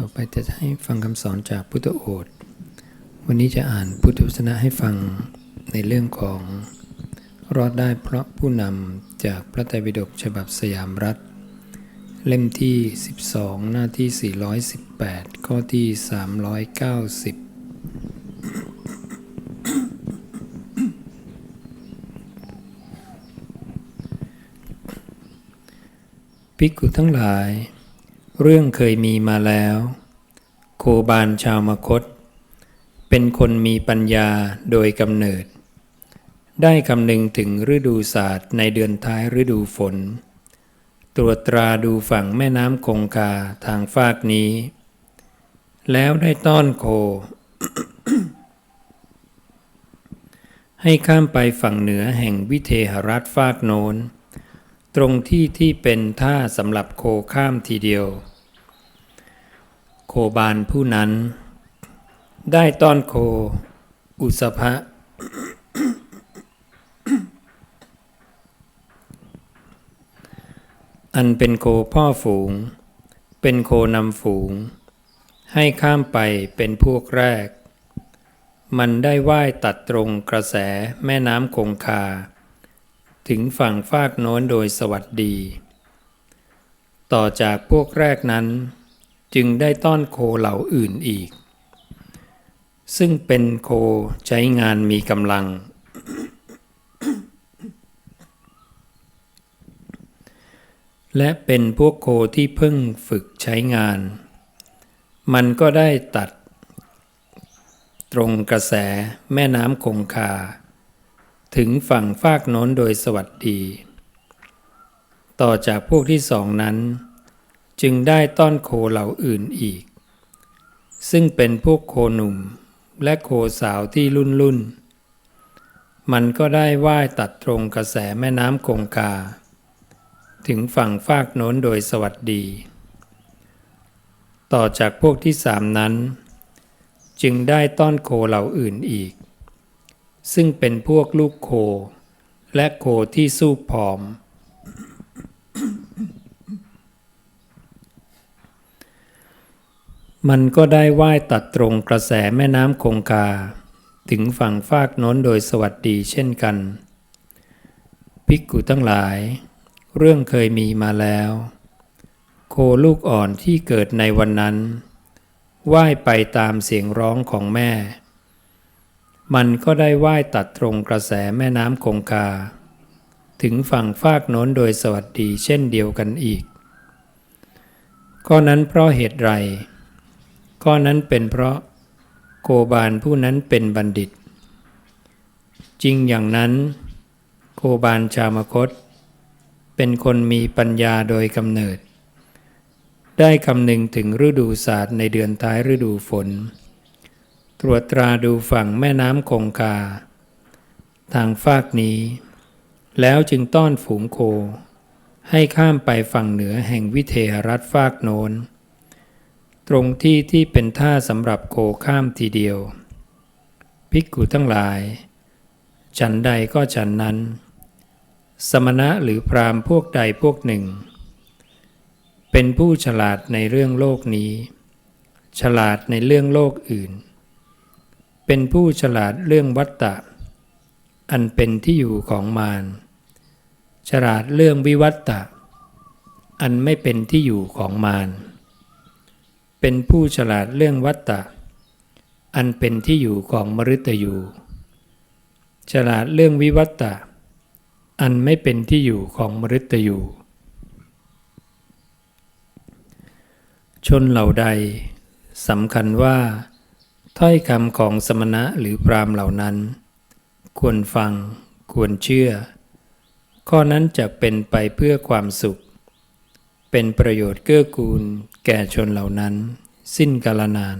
ต่อไปจะให้ฟังคำสอนจากพุทธโอษฐ์วันนี้จะอ่านพุทธวจนะให้ฟังในเรื่องของรอดได้เพราะผู้นำจากพระไตรปิฎกฉบับสยามรัฐ เล่มที่ 12 หน้าที่ 418 ข้อที่ 390ภิกขุทั้งหลาย เรื่องเคยมีมาแล้ว โคบาลชาวมคต เป็นคนมีปัญญาโดยกำเนิด ได้คำนึงถึงฤดูศาสตร์ในเดือนท้ายฤดูฝน ตรวจตราดูฝั่งแม่น้ำคงคาทางฟากนี้ แล้วได้ต้อนโค ให้ข้ามไปฝั่งเหนือแห่งวิเทหรัฐฟากโน้น ตรงที่ที่เป็นท่าสำหรับโคข้ามทีเดียว โคบาลผู้นั้น ได้ต้อนโค อุสภะอันเป็นโคพ่อฝูง เป็นโคนำฝูง ให้ข้ามไปเป็นพวกแรก มันได้ว่ายตัดตรงกระแสแม่น้ำคงคา ถึงฝั่งฟากโน้นโดยสวัสดี ต่อจากพวกแรกนั้น จึงได้ต้อนโคเหล่าอื่นอีก ซึ่งเป็นโคใช้งานมีกำลัง และเป็นพวกโคที่เพิ่งฝึกใช้งาน มันก็ได้ตัดตรงกระแสแม่น้ำคงคา ถึงฝั่งฟากโน้นโดยสวัสดี ต่อจากพวกที่สองนั้น จึงได้ต้อนโคเหล่าอื่นอีก ซึ่งเป็นพวกโคหนุ่มและโคสาวที่รุ่นรุ่น มันก็ได้ว่ายตัดตรงกระแสแม่น้ำคงคา ถึงฝั่งฟากโน้นโดยสวัสดี ต่อจากพวกที่สามนั้น จึงได้ต้อนโคเหล่าอื่นอีก ซึ่งเป็นพวกลูกโค และโคที่สู้ผอม มันก็ได้ว่ายตัดตรงกระแสแม่น้ำคงคา ถึงฝั่งฟากโน้นโดยสวัสดีเช่นกันภิกขุทั้งหลาย เรื่องเคยมีมาแล้ว โคลูกอ่อนที่เกิดในวันนั้น ว่ายไปตามเสียงร้องของแม่ มันก็ได้ว่ายตัดตรงกระแสแม่น้ำคงคา ถึงฝั่งฟากโน้นโดยสวัสดีเช่นเดียวกันอีก ข้อนั้นเพราะเหตุไร ข้อนั้นเป็นเพราะโคบาลผู้นั้นเป็นบัณฑิต จริงอย่างนั้น โคบาลชามคต เป็นคนมีปัญญาโดยกำเนิด ได้คำนึงถึงฤดูศาสตร์ในเดือนท้ายฤดูฝน ตรวจตราดูฝั่งแม่น้ำคงคา ทางฟากนี้ แล้วจึงต้อนฝูงโค ให้ข้ามไปฝั่งเหนือแห่งวิเทหรัฐฟากโน้น ตรงที่ที่เป็นท่าสำหรับโคข้ามทีเดียว ภิกขุทั้งหลาย ฉันใดก็ฉันนั้น สมณะหรือพรามพวกใดพวกหนึ่ง เป็นผู้ฉลาดในเรื่องโลกนี้ ฉลาดในเรื่องโลกอื่น เป็นผู้ฉลาดเรื่องวัตตะ อันเป็นที่อยู่ของมาร ฉลาดเรื่องวิวัตตะ อันไม่เป็นที่อยู่ของมาร เป็นผู้ฉลาดเรื่องวัตตะ อันเป็นที่อยู่ของมฤตยู ฉลาดเรื่องวิวัตตะ อันไม่เป็นที่อยู่ของมฤตยู ชนเหล่าใดสำคัญว่า ถ้อยคำของสมณะหรือพรามเหล่านั้น ควรฟัง ควรเชื่อ ข้อนั้นจะเป็นไปเพื่อความสุข เป็นประโยชน์เกื้อกูล แก่ชนเหล่านั้น สิ้นกาลนาน